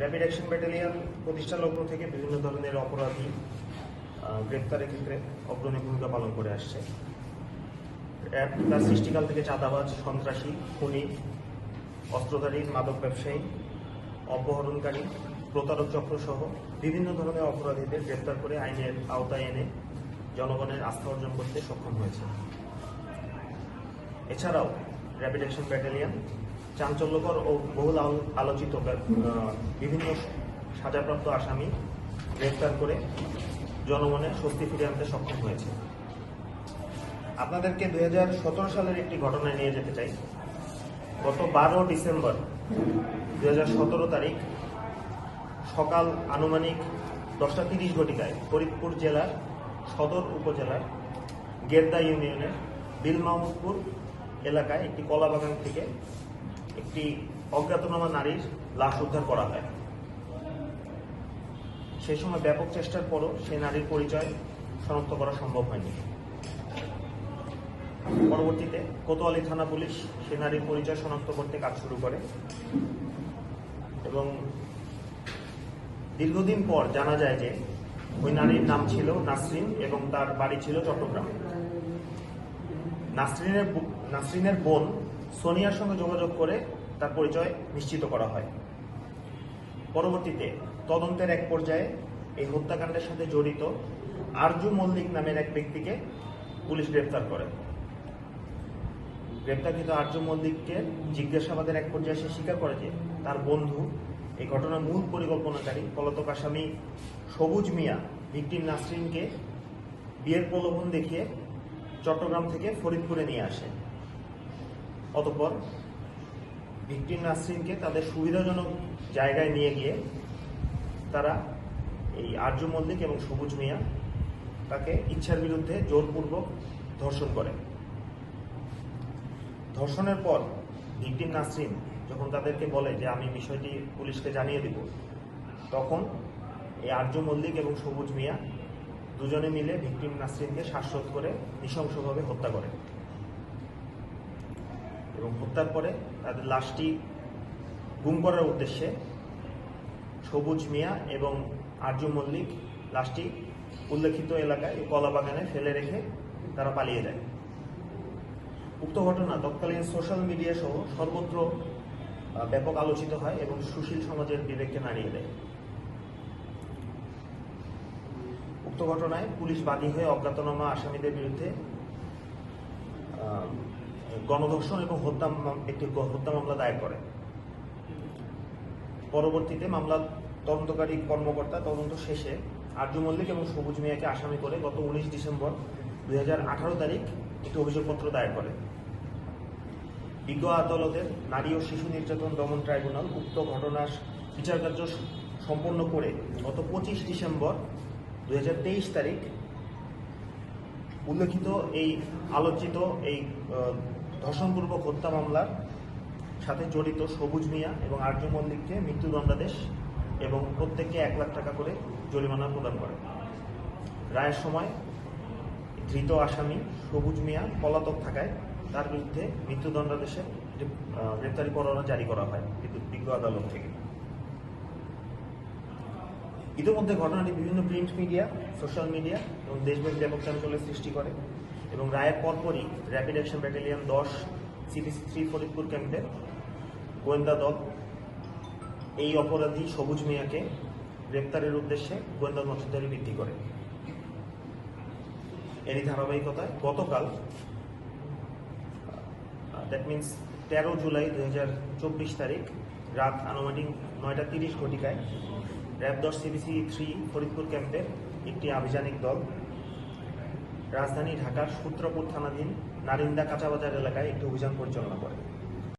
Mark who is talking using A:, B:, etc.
A: Rapid action battalion প্রতিষ্ঠা লগ্ন থেকে বিভিন্ন ধরনের অপরাধী গ্রেপ্তারের ক্ষেত্রে অগ্রণী ভূমিকা পালন করে আসছে। তার সৃষ্টিকাল থেকে চাঁদাবাজ, সন্ত্রাসী, খুনি, অস্ত্রধারী, মাদক ব্যবসায়ী, অপহরণকারী, প্রতারক চক্র সহ বিভিন্ন ধরনের অপরাধীদের গ্রেপ্তার করে আইনের আওতায় এনে জনগণের আস্থা অর্জন করতে সক্ষম হয়েছে। এছাড়াও র্যাপিড অ্যাকশন ব্যাটালিয়ন চাঞ্চল্যকর ও বহুল আলো- আলোচিত বিভিন্ন সাজাপ্রাপ্ত আসামি গ্রেফতার করে জনমনে স্বস্তি ফিরে আনতে সক্ষম হয়েছে। আপনাদেরকে দু হাজার সতেরো সালের একটি ঘটনায় নিয়ে যেতে চাই। গত বারো ডিসেম্বর দু হাজার সতেরো তারিখ সকাল আনুমানিক দশটা তিরিশ ঘটিকায় ফরিদপুর জেলার সদর উপজেলার গেদ্দা ইউনিয়নের বিল এলাকায় একটি কলা বাগান থেকে একটি অজ্ঞাতনামা নারীর লাশ উদ্ধার করা হয়। সেই সময় ব্যাপক চেষ্টার পরও সেই নারীর পরিচয় শনাক্ত করা সম্ভব হয়নি। পরবর্তীতে কোতোয়ালি থানা পুলিশ সে নারীর পরিচয় শনাক্ত করতে কাজ শুরু করে এবং দীর্ঘদিন পর জানা যায় যে ওই নারীর নাম ছিল নাসরিন এবং তার বাড়ি ছিল চট্টগ্রাম। নাসরিনের নাসরিনের বোন সোনিয়ার সঙ্গে যোগাযোগ করে তার পরিচয় নিশ্চিত করা হয়। পরবর্তীতে তদন্তের এক পর্যায়ে এই হত্যাকাণ্ডের সাথে জড়িত আরজু মল্লিক নামের এক ব্যক্তিকে পুলিশ গ্রেপ্তার করে। গ্রেপ্তারকৃত আর্য মল্লিককে জিজ্ঞাসাবাদের এক পর্যায়ে সে স্বীকার করে যে তার বন্ধু এই ঘটনার মূল পরিকল্পনাকারী পলাতক আসামি সবুজ মিয়া, ভিকটিম নাসরিনকে বিয়ের প্রলোভন দেখিয়ে চট্টগ্রাম থেকে ফরিদপুরে নিয়ে আসে। অতঃপর ভিকটিম নাসরিনকে তাদের সুবিধাজনক জায়গায় নিয়ে গিয়ে তারা এই আর্য মল্লিক এবং সবুজ মিয়া তাকে ইচ্ছার বিরুদ্ধে জোরপূর্বক ধর্ষণ করে। ধর্ষণের পর ভিকটিম নাসরিন যখন তাদেরকে বলে যে, আমি বিষয়টি পুলিশকে জানিয়ে দিব, তখন এই আর্য মল্লিক এবং সবুজ মিয়া দুজনে মিলে ভিকটিম নাসরিনকে শ্বাসরোধ করে নৃশংসভাবে হত্যা করে। এবং হত্যার পরে তাদের লাশটি গুম করার উদ্দেশ্যে সবুজ মিয়া এবং আর্য মল্লিক লাশটি উল্লেখিত এলাকায় কলা বাগানে ফেলে রেখে তারা পালিয়ে যায়। উক্ত ঘটনা তৎকালীন সোশ্যাল মিডিয়া সহ সর্বত্র ব্যাপক আলোচিত হয় এবং সুশীল সমাজের বিবেককে নাড়িয়ে দেয়। উক্ত ঘটনায় পুলিশ বাদী হয়ে অজ্ঞাতনামা আসামিদের বিরুদ্ধে গণধর্ষণ এবং হত্যা একটি হত্যা মামলা দায়ের করে। পরবর্তীতে মামলা তদন্তকারী কর্মকর্তা তদন্ত শেষে আর্য মল্লিক এবং সবুজ মিয়াকে আসামি করে গত উনিশ ডিসেম্বর দুই তারিখ একটি অভিযোগপত্র দায়ের করে। বিজ্ঞ আদালতের নারী ও শিশু নির্যাতন দমন ট্রাইব্যুনাল উক্ত ঘটনার বিচার কার্য সম্পন্ন করে গত পঁচিশ ডিসেম্বর দুই হাজার তেইশ তারিখ উল্লেখিত এই আলোচিত এই ধর্ষণপূর্বক হত্যা মামলার সাথে জড়িত সবুজ মিয়া এবং আর্য মল্লিককে মৃত্যুদণ্ডাদেশ এবং প্রত্যেককে এক লাখ টাকা করে জরিমানা প্রদান করে। রায়ের সময় ধৃত আসামি সবুজ মিয়া পলাতক থাকায় তার বিরুদ্ধে মৃত্যুদণ্ডাদেশে গ্রেপ্তারি পরোয়ানা জারি করা হয় বিজ্ঞ আদালত থেকে। ইতিমধ্যে ঘটনাটি বিভিন্ন প্রিন্ট মিডিয়া, সোশ্যাল মিডিয়া এবং দেশব্যাপী ব্যাপক চাঞ্চল্যের সৃষ্টি করে। এবং রায়ের পরপরই র্যাপিড অ্যাকশন ব্যাটালিয়ন দশ সিটিসি থ্রি ফরিদপুর ক্যাম্পের গোয়েন্দা দল। এই অপরাধী সবুজ মিয়াকে গ্রেপ্তারের উদ্দেশ্যে গোয়েন্দা নজরদারি বৃদ্ধি করে। এরই ধারাবাহিকতায় গতকাল দ্যাট মিন্স তেরো জুলাই দু হাজার চব্বিশ তারিখ রাত আনুমানিক নয়টা তিরিশ ঘটিকায় র্যাব দশ C B C three Faridpur ক্যাম্পের একটি আভিযানিক দল রাজধানী ঢাকার সূত্রপুর থানাধীন নারিন্দা কাঁচাবাজার এলাকায় একটি অভিযান পরিচালনা করে।